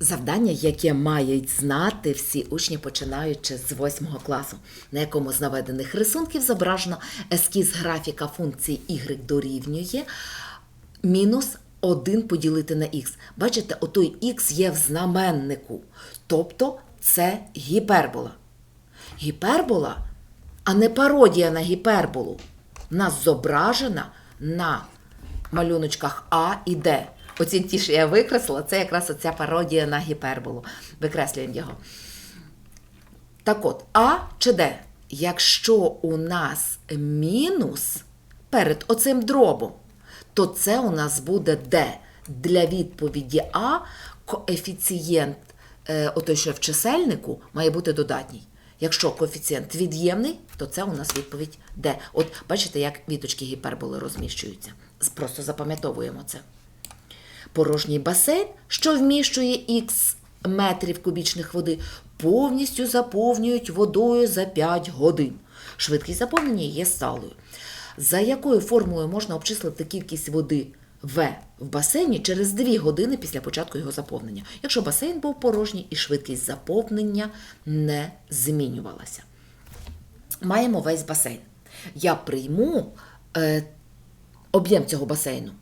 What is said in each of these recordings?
Завдання, яке мають знати всі учні, починаючи з 8 класу, на якому з наведених рисунків зображено ескіз графіка функції y дорівнює мінус 1 поділити на х. Бачите, отой х є в знаменнику, тобто це гіпербола. Гіпербола, а не пародія на гіперболу, нас зображена на малюночках А і Д. Оці ті, що я викреслила, це якраз оця пародія на гіперболу. Викреслюємо його. Так от, А чи Д? Якщо у нас мінус перед оцим дробом, то це у нас буде Д. Для відповіді А коефіцієнт, е, отой, що в чисельнику, має бути додатній. Якщо коефіцієнт від'ємний, то це у нас відповідь Д. От бачите, як віточки гіперболи розміщуються. Просто запам'ятовуємо це. Порожній басейн, що вміщує х метрів кубічних води, повністю заповнюють водою за 5 годин. Швидкість заповнення є сталою. За якою формулою можна обчислити кількість води В в басейні через 2 години після початку його заповнення, якщо басейн був порожній і швидкість заповнення не змінювалася. Маємо весь басейн. Я прийму е, об'єм цього басейну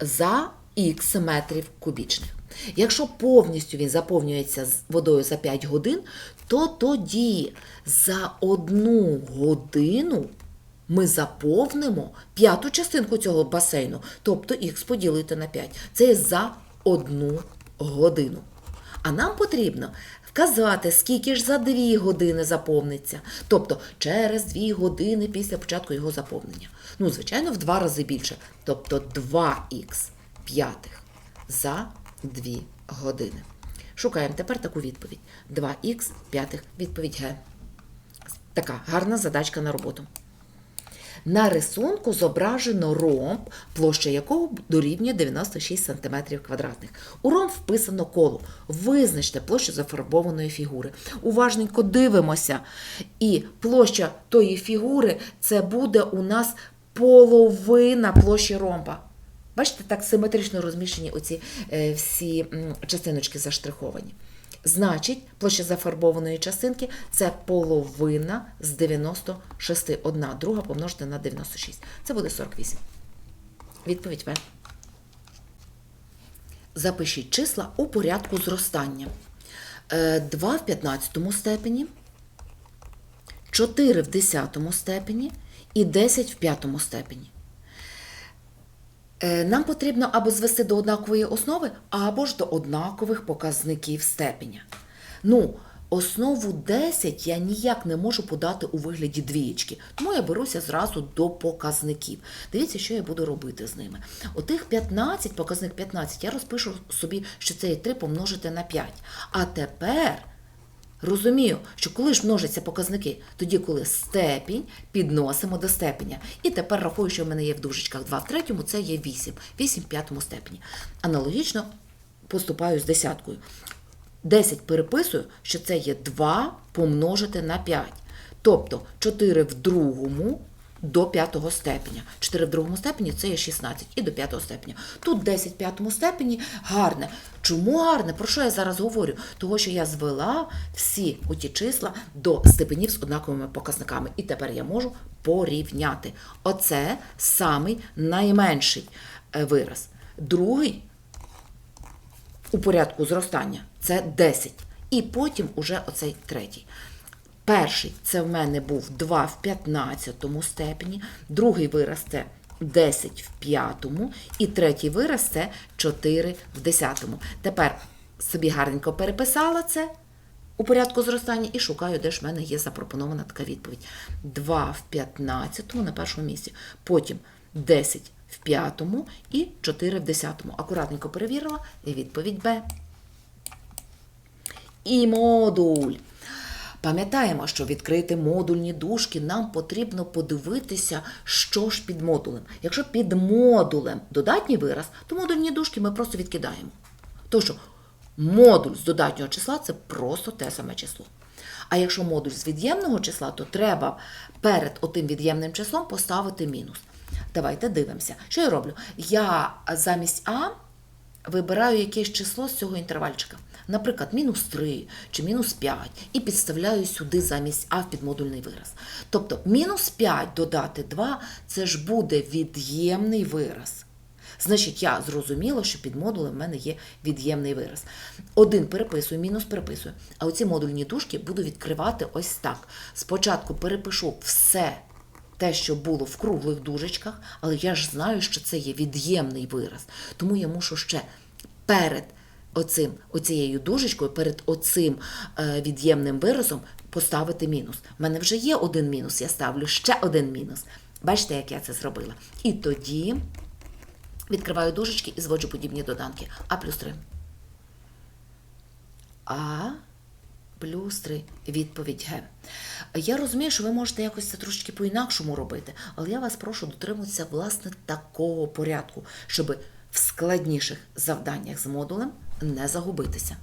за х метрів кубічних. Якщо повністю він заповнюється водою за 5 годин, то тоді за одну годину ми заповнимо п'яту частинку цього басейну, тобто х поділити на 5. Це за одну годину. А нам потрібно вказати, скільки ж за 2 години заповниться. Тобто через 2 години після початку його заповнення. Ну, звичайно, в 2 рази більше. Тобто 2х п'ятих за 2 години. Шукаємо тепер таку відповідь. 2х п'ятих відповідь Г. Така гарна задачка на роботу. На рисунку зображено ромб, площа якого дорівнює 96 см квадратних. У ромб вписано коло. Визначте площу зафарбованої фігури. Уважненько дивимося. І площа тої фігури це буде у нас половина площі ромба. Бачите, так симетрично розміщені оці е, всі частиночки заштриховані. Значить, площа зафарбованої частинки це половина з 96. Одна друга помножити на 96. Це буде 48. Відповідь В. Запишіть числа у порядку зростання. Е, 2 в 15 степені, 4 в 10 степені і 10 в 5 степені. Е, Нам потрібно або звести до однакової основи, або ж до однакових показників степеня. Ну, основу 10 я ніяк не можу подати у вигляді двієчки, тому я беруся зразу до показників. Дивіться, що я буду робити з ними. Отих 15, показник 15, я розпишу собі, що це є 3 помножити на 5. А тепер Розумію, що коли ж множаться показники, тоді коли степінь підносимо до степеня. І тепер рахую, що в мене є в дужечках 2 в третьому, це є 8, 8 в п'ятому степені. Аналогічно поступаю з десяткою. 10 переписую, що це є 2 помножити на 5. Тобто 4 в другому до п'ятого степеня. 4 в другому степені це є 16 і до п'ятого степеня. Тут 10 в п'ятому степені гарне. Чому гарне? Про що я зараз говорю? Того, що я звела всі оті числа до степенів з однаковими показниками. І тепер я можу порівняти. Оце самий найменший е, вираз. Другий у порядку зростання це 10. І потім уже оцей третій. Перший це в мене був 2 в 15 степені, другий вираз це 10 в п'ятому, і третій вираз це 4 в 10. Тепер собі гарненько переписала це у порядку зростання і шукаю, де ж в мене є запропонована така відповідь. 2 в 15 на першому місці, потім 10 в п'ятому і 4 в 10. Акуратненько перевірила відповідь Б. І модуль. Пам'ятаємо, що відкрити модульні дужки нам потрібно подивитися, що ж під модулем. Якщо під модулем додатній вираз, то модульні дужки ми просто відкидаємо. Тому що модуль з додатнього числа це просто те саме число. А якщо модуль з від'ємного числа, то треба перед отим від'ємним числом поставити мінус. Давайте дивимося. Що я роблю? Я замість А вибираю якесь число з цього інтервальчика. Наприклад, мінус 3 чи мінус 5, і підставляю сюди замість А в підмодульний вираз. Тобто мінус 5 додати 2 це ж буде від'ємний вираз. Значить, я зрозуміла, що під модулем в мене є від'ємний вираз. Один переписую, мінус переписую. А оці модульні дужки буду відкривати ось так. Спочатку перепишу все те, що було в круглих дужечках, але я ж знаю, що це є від'ємний вираз. Тому я мушу ще перед оцим, оцією дужечкою, перед оцим е, від'ємним виразом поставити мінус. У мене вже є один мінус, я ставлю ще один мінус. Бачите, як я це зробила. І тоді відкриваю дужечки і зводжу подібні доданки. А плюс 3. А плюс 3. Відповідь Г. Я розумію, що ви можете якось це трошечки по-інакшому робити, але я вас прошу дотримуватися власне такого порядку, щоб в складніших завданнях з модулем не загубитися.